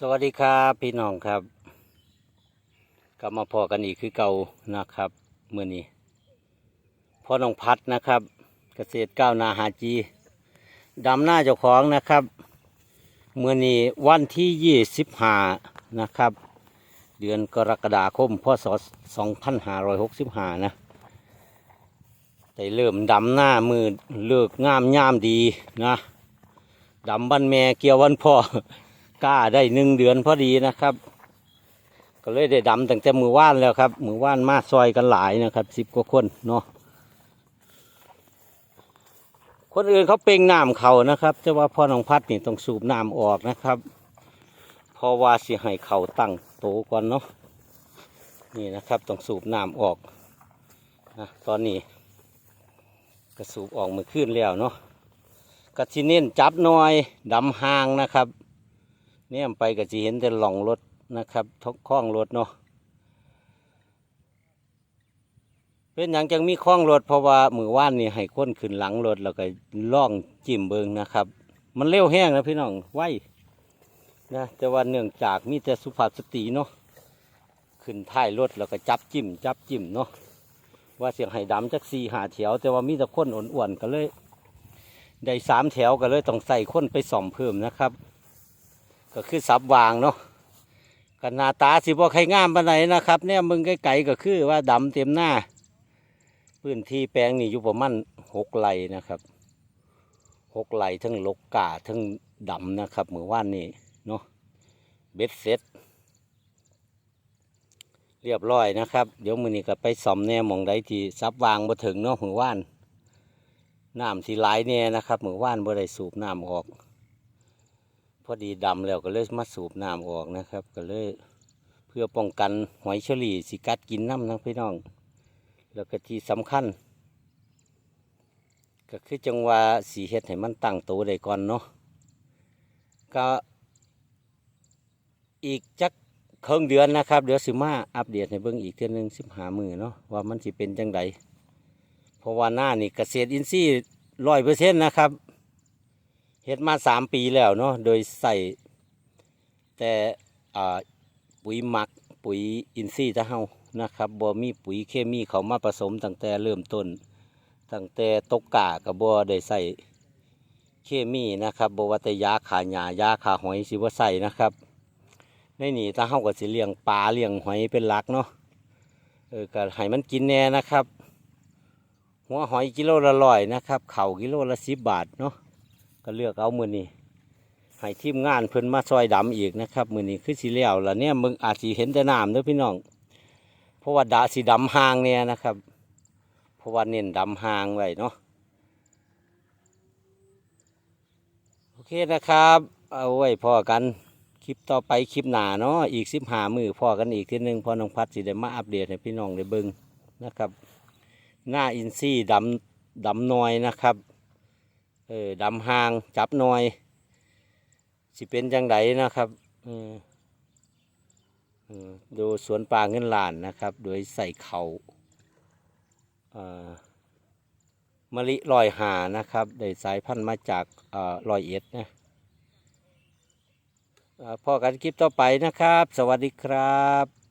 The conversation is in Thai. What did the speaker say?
สวัสดีครับพี่น้องครับกลับมาพอกันอีกคือเก่านะครับเมื่อนี้พ่อน้องพัดนะครับ เกษตรก้าวนาหาจีดำหน้าเจ้าของนะครับเมื่อนี้วันที่ยี่สิบห้านะครับ เดือนกรกฎาคมพศสองพันห้าร้อยหกสิบห้านะได้เริ่มดำหน้ามือเลิกงามยามดีนะดำวันแม่เกี่ยววันพ่อ ก้าได้หนึ่งเดือนพอดีนะครับ ก็เลยได้ดำตั้งแต่มือว่านแล้วครับ มือว่านมาซอยกันหลายนะครับสิบกว่าคนเนาะคนอื่นเขาเป่งน้ำเขานะครับแต่ว่าพ่อน้องพัดนี่ต้องสูบน้ำออกนะครับเพราะว่าสิให้เขาตั้งโตก่อนเนาะนี่นะครับต้องสูบน้ำออกนะตอนนี้ก็สูบออกมือขึ้นแล้วเนาะกระชิเน้นจับหน่อยดำห่างนะครับ เนี่ยไปก็จะเห็นแต่หล่องรถนะครับทกข้องรถเนาะเป็นอย่างจังมีข้องรถเพราะว่ามือว่านนี่ให้ค้นขึ้นหลังรถแล้วก็ล่องจิ้มเบิงนะครับ มันเร็วแห้งนะพี่น้องไวนะแต่ว่าเนื่องจากมีแต่สุภาพสตรีเนาะขึ้นท้ายรถแล้วก็จับจิ้มจับจิ้มเนาะว่าเสียงไห้ดำจักสี่หาแถว แต่ว่ามีแต่คนอ้วนๆก็เลย ได้สามแถวก็เลยต้องใส่คนไปส่อมเพิ่มนะครับ ก็คือสับวางเนาะกันหน้าตาสิบ่ใครงามปานไหนนะครับ เนี่ยมึงไกลๆก็คือว่าดำเต็มหน้า พื้นที่แปลงนี่อยู่ประมาณหกไร่นะครับหกไร่ทั้งลกกาทั้งดำนะครับเมื่อว่านนี้เนาะเบ็ดเสร็จเรียบร้อยนะครับ เดี๋ยวมือนี้ก็ไปซ่อมแน่มองใดที่ซับวางมาถึงเนาะเมื่อว่านน้ำที่ไหลายแน่นะครับเมื่อว่านบ่ได้สูบน้ำออก พอดีดำแล้วก็เลยมาสูบน้ำออกนะครับ ก็เลยเพื่อป้องกันหอยเฉลี่สิกัดกินน้ำนะพี่น้อง แล้วก็ที่สำคัญ ก็คือจังว่าสีเฮ็ดให้มันตั้งโตวได้ก่อนเนาะก็อีกจักครึ่งเดือนนะครับ เดี๋ยวสิมาอัปเดตให้เบิ่งอีกเทื่อหนึงสิบหามือเนาะว่ามันสิเป็นจังใดเพราะว่าหน้านี่เกษตรอินทรีย์ร้อยเปอร์เซ็นต์นะครับ เฮ็ดมาสามปีแล้วเนาะโดยใส่แต่ปุ๋ยหมักปุ๋ยอินทรีย์ตะเฮานะครับบ่มีปุ๋ยเคมีเขามาผสมตั้งแต่เริ่มต้น ตั้งแต่ตกกากับบ่ได้ใส่เคมีนะครับบ่ว่าแต่ยาขาหญ้ายาขาหอยสิบ่ใส่นะครับ ในนี่ตาเฮาก็สิเลี้ยงปลาเลี้ยงหอยเป็นหลักเนาะเออก็ให้มันกินแน่นะครับ หัวหอยกิโลละร้อยนะครับเข่ากิโลละสิบบาทเนาะ ก็เลือกเอามือนี้ให้ทีมงานเพิ่นมาซอยดำอีกนะครับมือนี้คือสีเหลียวแล้วเนี่ยมึงอาจสิเห็นแต่น้ำเด้อพี่น้องเพราะว่าดาสีดำหางเนี่ยนะครับเพราะว่าเน้นดำหางไว้เนาะโอเคนะครับ เอาไว้พอกันคลิปต่อไปคลิปหนาเนาะอีกสิบหามือพอกันอีกทีหนึงพอน้องพัดสิได้มาอัปเดตให้พี่น้องได้เบิ่งนะครับ หน้าอินซี่ดำดำน้อยนะครับ เออดำหางจับหน่อย สิเป็นจังไดนะครับดูสวนป่าเงินล้านนะครับ โดยใส่เขาเมะลิลอยหานะครับได้สายพันธุ์มาจากเอ่อลอยเอ็ดนะพอกันคลิปต่อไปนะครับ สวัสดีครับ